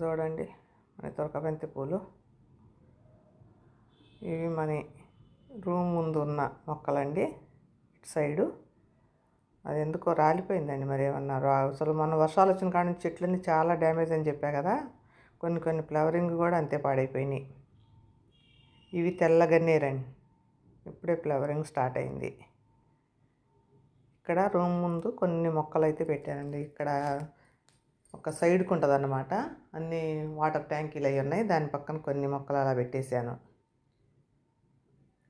చూడండి. మన తొరకబంతి పూలు. ఇవి మన రూమ్ ముందు ఉన్న మొక్కలండి. ఇటు సైడు. అది ఎందుకో రాలిపోయిందండి మరి ఏమన్నా అసలు మన వర్షాలు వచ్చిన కాడ నుంచి చెట్లన్నీ చాలా డ్యామేజ్ అని చెప్పా కదా. కొన్ని కొన్ని ఫ్లవరింగ్ కూడా అంతే పాడైపోయినాయి. ఇవి తెల్లగన్నేరండి ఇప్పుడే ఫ్లవరింగ్ స్టార్ట్ అయింది. ఇక్కడ రూమ్ ముందు కొన్ని మొక్కలు అయితే పెట్టానండి. ఇక్కడ ఒక సైడ్కి ఉంటుంది అన్నమాట అన్ని వాటర్ ట్యాంకీలు అవి ఉన్నాయి దాని పక్కన కొన్ని మొక్కలు అలా పెట్టేశాను.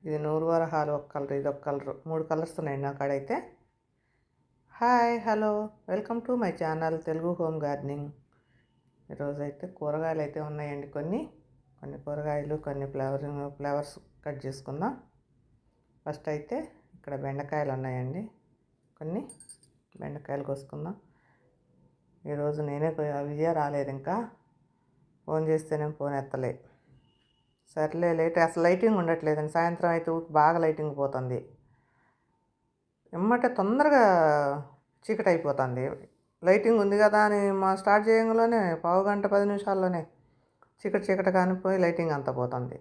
ఇది నూరు వరహాలు ఒక కలర్ ఇది ఒక కలర్. మూడు కలర్స్ ఉన్నాయి నా కాడైతే. Hi hello. Welcome to my channel Telugu home gardening. ఈరోజు అయితే కూరగాయలు అయితే ఉన్నాయండి కొన్ని. కొన్ని కూరగాయలు కొన్ని ఫ్లవర్ ఫ్లవర్స్ కట్ చేసుకుందాం. ఫస్ట్ అయితే ఇక్కడ బెండకాయలు ఉన్నాయండి కొన్ని బెండకాయలు కోసుకుందాం. ఈరోజు నేనే విజయ రాలేదు ఇంకా ఫోన్ చేస్తేనే ఫోన్ ఎత్తలే. సర్లే లేట్ అసలు లైటింగ్ ఉండట్లేదండి. సాయంత్రం అయితే బాగా లైటింగ్ పోతుంది. ఎమ్మటే తొందరగా చీకటి అయిపోతుంది లైటింగ్ ఉంది కదా అని మా స్టార్ట్ చేయంగానే పావు గంట పది నిమిషాల్లోనే చీకటి చీకటి కానిపోయి లైటింగ్ అంతా పోతుంది.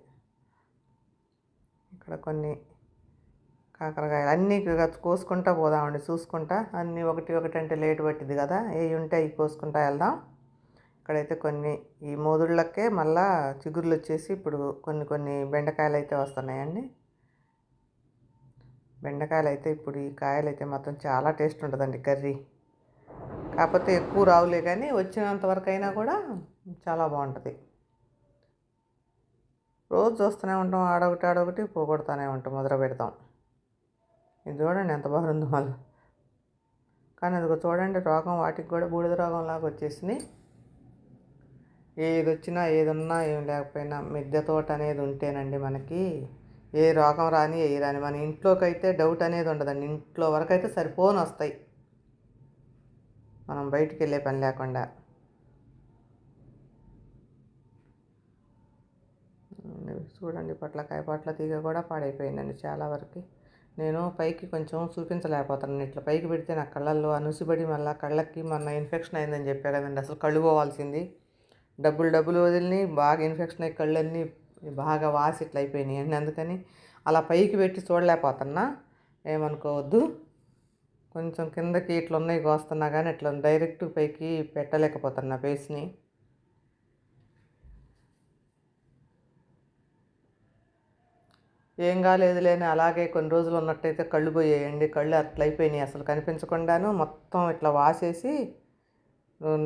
ఇక్కడ కొన్ని కాకరకాయలు అన్నీ కోసుకుంటా పోదామండి. చూసుకుంటా అన్నీ ఒకటి ఒకటి అంటే లేట్ పట్టింది కదా. ఏవి ఉంటే అవి కోసుకుంటా వెళ్దాం. ఇక్కడైతే కొన్ని ఈ మోదుళ్ళకే మళ్ళా చిగుర్లు వచ్చేసి ఇప్పుడు కొన్ని కొన్ని బెండకాయలు అయితే వస్తున్నాయండి. బెండకాయలు అయితే ఇప్పుడు ఈ కాయలు అయితే మొత్తం చాలా టేస్ట్ ఉంటుందండి కర్రీ. కాకపోతే ఎక్కువ రావులే కానీ వచ్చినంత వరకు అయినా కూడా చాలా బాగుంటుంది. రోజు చూస్తూనే ఉంటాం ఆడొకటి ఆడొకటి పోగొడతానే ఉంటాం మొదలు పెడతాం. ఇది చూడండి ఎంత బాగుందో మళ్ళీ కానీ అది చూడండి రోగం వాటికి కూడా బూడిద రోగం లాగా వచ్చేసినాయి ఏది వచ్చినా ఏది ఉన్నా ఏం లేకపోయినా మిద్దె తోట అనేది ఉంటేనండి మనకి ఏ రోగం రాని ఏ రాని. మన ఇంట్లోకి అయితే డౌట్ అనేది ఉండదండి. ఇంట్లో వరకు అయితే సరిపోని వస్తాయి. మనం బయటికి వెళ్ళే పని లేకుండా. చూడండి పొట్లకాయ పొట్ల తీగ కూడా పాడైపోయిందండి చాలా వరకు. నేను పైకి కొంచెం చూపించలేకపోతున్నాను ఇట్లా పైకి పెడితే నా కళ్ళల్లో అనుసిబడి మళ్ళీ కళ్ళకి మొన్న ఇన్ఫెక్షన్ అయిందని చెప్పా కదండి అసలు కళ్ళు పోవాల్సింది. డబ్బులు డబ్బులు వదిలిని బాగా ఇన్ఫెక్షన్ అయ్యి కళ్ళన్నీ బాగా వాసి ఇట్లా అయిపోయినాయి అండి అందుకని అలా పైకి పెట్టి చూడలేకపోతున్నా. ఏమనుకోవద్దు. కొంచెం కిందకి ఇట్లా ఉన్నాయి కోస్తున్నా కానీ ఇట్లా డైరెక్ట్ పైకి పెట్టలేకపోతున్నా ఫేస్ని. ఏం కాలేదు లేని అలాగే కొన్ని రోజులు ఉన్నట్టయితే కళ్ళు పోయేయండి. కళ్ళు అట్లా అయిపోయినాయి అసలు కనిపించకుండాను. మొత్తం ఇట్లా వాసేసి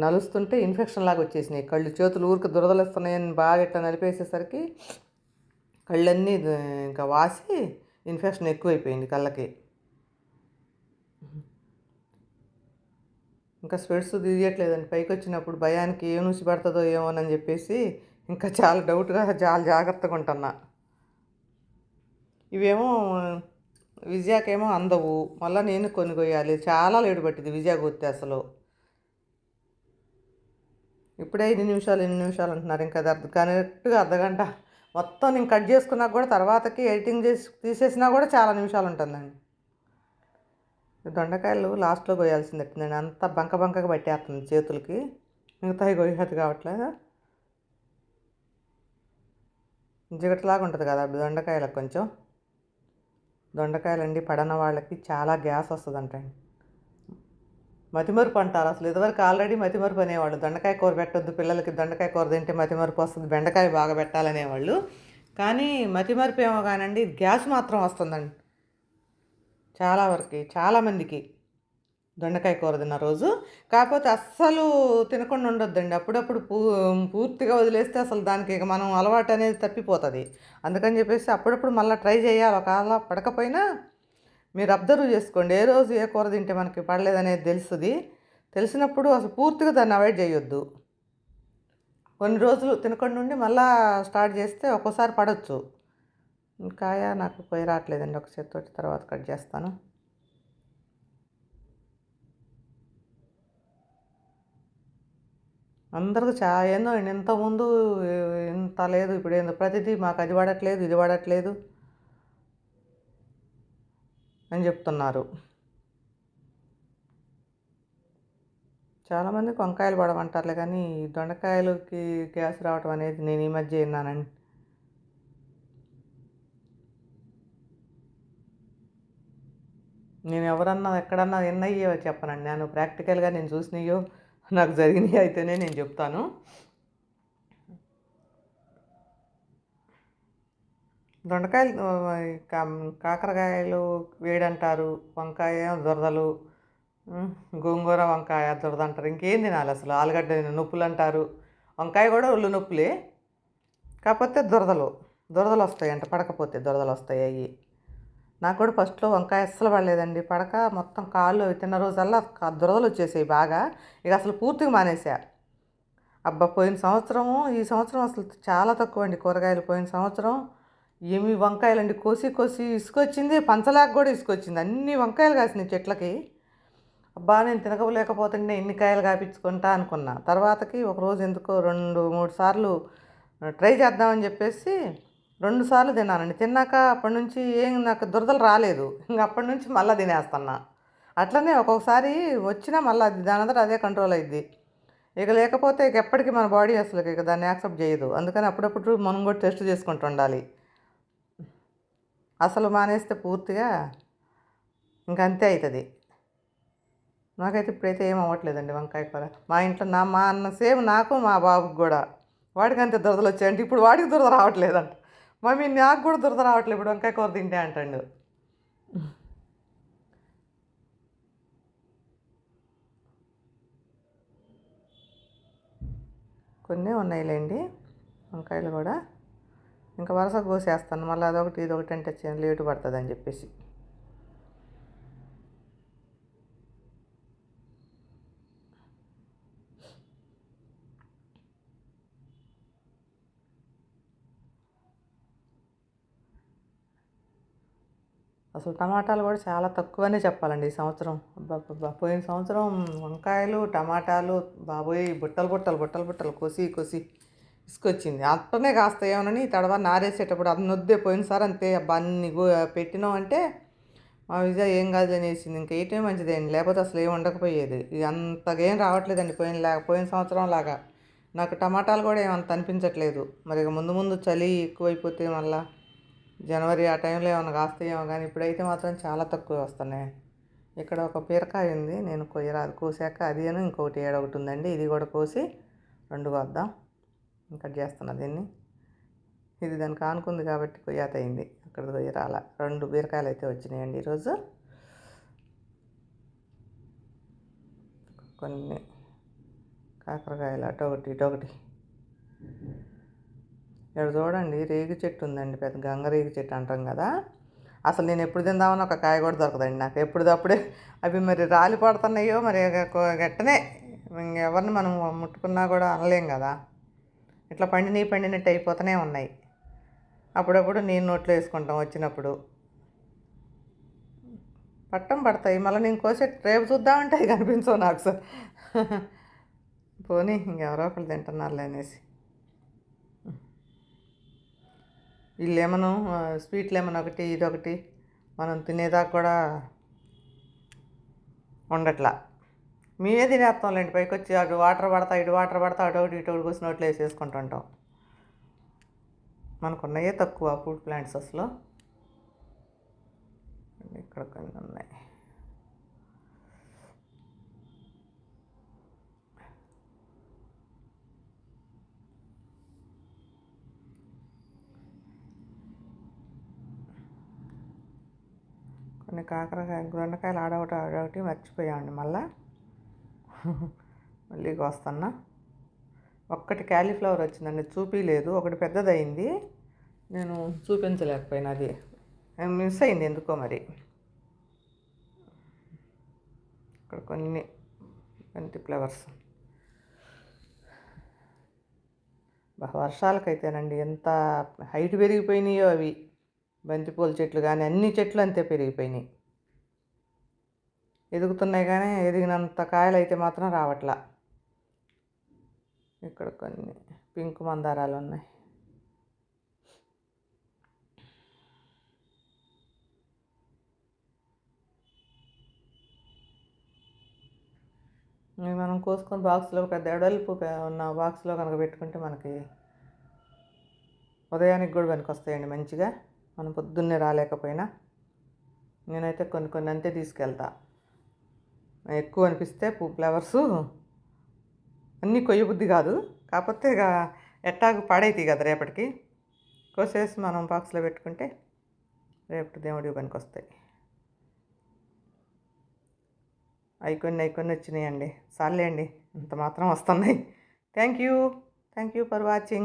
నలుస్తుంటే ఇన్ఫెక్షన్ లాగా వచ్చేసినాయి. కళ్ళు చేతులు ఊరికి దురదలుస్తున్నాయని బాగా ఇట్లా నలిపేసేసరికి కళ్ళన్నీ ఇంకా వాసి ఇన్ఫెక్షన్ ఎక్కువైపోయింది కళ్ళకి. ఇంకా స్వెట్స్ తీయట్లేదండి. పైకి వచ్చినప్పుడు భయానికి ఏం నుంచి పడుతుందో ఏమోనని చెప్పేసి ఇంకా చాలా డౌట్గా చాలా జాగ్రత్తగా ఉంటున్నా. ఇవేమో విజయాకేమో అందవు. మళ్ళీ నేను కొన్ని కొయ్యాలి చాలా లేడు పట్టింది విజయ కొత్తే అసలు. ఇప్పుడే ఎన్ని నిమిషాలు ఎన్ని నిమిషాలు అంటున్నారు. ఇంకా అది అర్ధ కరెక్ట్గా అర్ధగంట మొత్తం నేను కట్ చేసుకున్నా కూడా తర్వాతకి ఎడిటింగ్ చేసి తీసేసినా కూడా చాలా నిమిషాలు ఉంటుందండి. దొండకాయలు లాస్ట్లో కొయ్యాల్సింది పెట్టిందండి అంత బంక బంకగా పట్టేస్తుంది చేతులకి. మిగతాయి కొయ్యదు కావట్లేదు జిగటలాగా ఉంటుంది కదా దొండకాయలకు కొంచెం. దొండకాయలండి పడన వాళ్ళకి చాలా గ్యాస్ వస్తుందంటండి. మతిమరుపు అంటారు. అసలు ఇదివరకు ఆల్రెడీ మతిమరుపు అనేవాళ్ళు. దొండకాయ కూర పెట్టొద్దు పిల్లలకి దొండకాయ కూర తింటే మతిమరుపు వస్తుంది బెండకాయ బాగా పెట్టాలనేవాళ్ళు. కానీ మతిమరుపు ఏమో కానండి గ్యాస్ మాత్రం వస్తుందండి. చాలా వరకు చాలామందికి దొండకాయ కూర తిన్న రోజు. కాకపోతే అస్సలు తినకుండా ఉండొద్దండి. అప్పుడప్పుడు పూ పూర్తిగా వదిలేస్తే అసలు దానికి ఇక మనం అలవాటు అనేది తప్పిపోతుంది. అందుకని చెప్పేసి అప్పుడప్పుడు మళ్ళీ ట్రై చేయాలి. ఒకవేళ పడకపోయినా మీరు అబ్జర్వ్ చేసుకోండి. ఏ రోజు ఏ కూర తింటే మనకి పడలేదనేది తెలుస్తుంది. తెలిసినప్పుడు అసలు పూర్తిగా దాన్ని అవాయిడ్ చేయొద్దు. కొన్ని రోజులు తినకుండా ఉండి మళ్ళీ స్టార్ట్ చేస్తే ఒక్కోసారి పడవచ్చు కాయ నాకు పోయి రావట్లేదండి. ఒక చేతితోటి తర్వాత కట్ చేస్తాను. అందరికి చా ఏందో ఇంతకుముందు ఇంత లేదు ఇప్పుడు ఏందో ప్రతిదీ మాకు అది పడట్లేదు ఇది పడట్లేదు అని చెప్తున్నారు. చాలామంది వంకాయలు పడమంటారులే కానీ దొండకాయలకి గ్యాస్ రావటం అనేది నేను ఈ మధ్య విన్నానండి. నేను ఎవరన్నా ఎక్కడన్నా విన్నయ్యో చెప్పనండి. నేను ప్రాక్టికల్గా నేను చూసినయో నాకు జరిగినవి అయితేనే నేను చెప్తాను. దొండకాయలు కాకరకాయలు వేడంటారు వంకాయ దొరదలు గోంగూర వంకాయ దొరద అంటారు. ఇంకేం తినాలి అసలు? ఆలుగడ్డ నొప్పులు అంటారు. వంకాయ కూడా ఒళ్ళు నొప్పులే. కాకపోతే దురదలు దురదలు వస్తాయి అంటే పడకపోతే దొరదలు వస్తాయి అవి నాకు కూడా ఫస్ట్లో వంకాయ అస్సలు పడలేదండి. పడక మొత్తం కాళ్ళు అవి తిన్న రోజల్లా దురదలు వచ్చేసాయి బాగా. ఇక అసలు పూర్తిగా మానేసా. అబ్బా పోయిన సంవత్సరము ఈ సంవత్సరం అసలు చాలా తక్కువ అండి కూరగాయలు. పోయిన సంవత్సరం ఏమి వంకాయలండి. కోసి కోసి ఇసుకొచ్చింది పంచలాగా కూడా ఇసుకొచ్చింది. అన్ని వంకాయలు కాసినాయి చెట్లకి. అబ్బా నేను తినకపోలేకపోతుంటే ఎన్ని కాయలు కాపించుకుంటా అనుకున్నా. తర్వాతకి ఒకరోజు ఎందుకో రెండు మూడు సార్లు ట్రై చేద్దామని చెప్పేసి రెండు సార్లు తిన్నానండి. తిన్నాక అప్పటి నుంచి ఏం నాకు దురదలు రాలేదు. ఇంక అప్పటి నుంచి మళ్ళీ తినేస్తున్నా. అట్లనే ఒక్కొక్కసారి వచ్చినా మళ్ళీ అది దాని అందరూ అదే కంట్రోల్ అయింది ఇక లేకపోతే ఇక ఎప్పటికీ మన బాడీ అసలు ఇక దాన్ని యాక్సెప్ట్ చేయదు. అందుకని అప్పుడప్పుడు మనం కూడా టెస్ట్ చేసుకుంటూ ఉండాలి. అసలు మానేస్తే పూర్తిగా ఇంక అంతే అవుతుంది నాకైతే ఇప్పుడైతే ఏం అవ్వట్లేదండి వంకాయ కూర. మా ఇంట్లో నా మా అన్న సేమ్ నాకు మా బాబుకి కూడా. వాడికి అంతే దురదలు వచ్చాయంటే ఇప్పుడు వాడికి దురద రావట్లేదంట. మమ్మీ నాకు కూడా దురద రావట్లేదు ఇప్పుడు వంకాయ కూర తింటే అంటాడు. కొన్ని ఉన్నాయిలేండి వంకాయలు కూడా. ఇంకా వరుస కోసేస్తాను మళ్ళీ అదొకటి ఇదొకటి అంటే లేటు పడుతుంది అని చెప్పేసి. అసలు టమాటాలు కూడా చాలా తక్కువనే చెప్పాలండి ఈ సంవత్సరం. పోయిన సంవత్సరం వంకాయలు టమాటాలు బాబోయ్ బుట్టలు బుట్టలు బుట్టలు బుట్టలు కోసి కోసి ఇసుకొచ్చింది అట్టనే కాస్తాయేమోనని తడవ నారేసేటప్పుడు అది నొద్దే పోయినసారి అంతే. అబ్బా అన్ని పెట్టినాం అంటే మా విజయ ఏం కాదు అనేసింది. ఇంకా ఏటే మంచిదేండి? లేకపోతే అసలు ఏం ఉండకపోయేది. ఇది అంతగా రావట్లేదండి. పోయిన లేక పోయిన సంవత్సరం లాగా. నాకు టమాటాలు కూడా ఏమంత అనిపించట్లేదు. మరి ఇక ముందు ముందు చలి ఎక్కువైపోతే మళ్ళీ జనవరి ఆ టైంలో ఏమైనా కాస్తాయేమో కానీ ఇప్పుడైతే మాత్రం చాలా తక్కువ వస్తున్నాయి. ఇక్కడ ఒక బీరకాయ ఉంది. నేను కొయ్యరాదు కోసాక అది అని ఇంకొకటి ఏడ ఒకటి ఉందండి. ఇది కూడా కోసి రెండు కొద్దాం. ఇంకా చేస్తున్నా దీన్ని. ఇది దానికి ఆనుకుంది కాబట్టి కొయ్యాత అయింది అక్కడ కొయ్యరాల. రెండు బీరకాయలు అయితే వచ్చినాయండి ఈరోజు. కొన్ని కాకరకాయలు అటు ఒకటి ఇటు ఒకటి. ఇక్కడ చూడండి రేగి చెట్టు ఉందండి పెద్ద గంగ రేగి చెట్టు అంటాం కదా. అసలు నేను ఎప్పుడు తిందామని ఒక కాయ కూడా దొరకదండి నాకు. ఎప్పుడుదప్పుడే అవి మరి రాలి పడుతున్నాయో మరి గట్టనే ఎవరిని మనం ముట్టుకున్నా కూడా అనలేం కదా. ఇట్లా పండినవి పండినట్టు అయిపోతూనే ఉన్నాయి. అప్పుడప్పుడు నేను నోట్లో వేసుకుంటాం వచ్చినప్పుడు. పట్టం పడతాయి. మళ్ళీ నేను కోసే రేపు చూద్దామంటే అవి కనిపించవు నాకు సార్. పోనీ ఇంకెవరో ఒకరు తింటున్నారులే అనేసి. ఈ లెమను స్వీట్ లెమన్ ఒకటి ఇది ఒకటి మనం తినేదాకా కూడా ఉండట్లా. మేమే తినేస్తాంలేండి పైకి వచ్చి అటు వాటర్ పడతా ఇటు వాటర్ పడతా అటు ఒకటి ఇటు ఒకటి కూర్చుని నోట్లో వేసేసుకుంటుంటాం మనకున్నాయే తక్కువ ఫుడ్ ప్లాంట్స్ అసలు. ఇక్కడ కొన్ని ఉన్నాయి కొన్ని కాకరకాయ దొండకాయలు ఆడొకటి ఆడొకటి మర్చిపోయామండి మళ్ళా. మళ్ళీ వస్తున్నా. ఒక్కటి క్యాలీఫ్లవర్ వచ్చిందండి చూపించలేదు ఒకటి పెద్దదయింది. నేను చూపించలేకపోయినా అది. మిస్ అయింది ఎందుకో మరి. ఇక్కడ కొన్ని బంతి ఫ్లవర్స్. వర్షాలకైతేనండి ఎంత హైట్ పెరిగిపోయినాయో అవి. బంతిపూల చెట్లు కానీ అన్ని చెట్లు అంతే పెరిగిపోయినాయి. ఎదుగుతున్నాయి కానీ ఎదిగినంత కాయలు అయితే మాత్రం రావట్లా. ఇక్కడ కొన్ని పింక్ మందారాలు ఉన్నాయి. మనం కోసుకొని బాక్స్లో పెద్ద ఎడల్పు ఉన్న బాక్స్లో కనుక పెట్టుకుంటే మనకి ఉదయానికి కూడా పనికి వస్తాయండి మంచిగా. మనం పొద్దున్నే రాలేకపోయినా నేనైతే కొన్ని కొన్ని అంతే తీసుకెళ్తా. ఎక్కువ అనిపిస్తే పూ ఫ్లవర్సు అన్నీ కొయ్య బుద్ధి కాదు. కాకపోతే ఇక ఎట్టాగు పాడైతాయి కదా రేపటికి. కోసేసి మనం బాక్స్లో పెట్టుకుంటే రేపటి దేవుడి పనికి వస్తాయి. అవి కొన్ని అవి కొన్ని వచ్చినాయండి. అండి ఇంత మాత్రం వస్తున్నాయి. Thank you. Thank you for watching.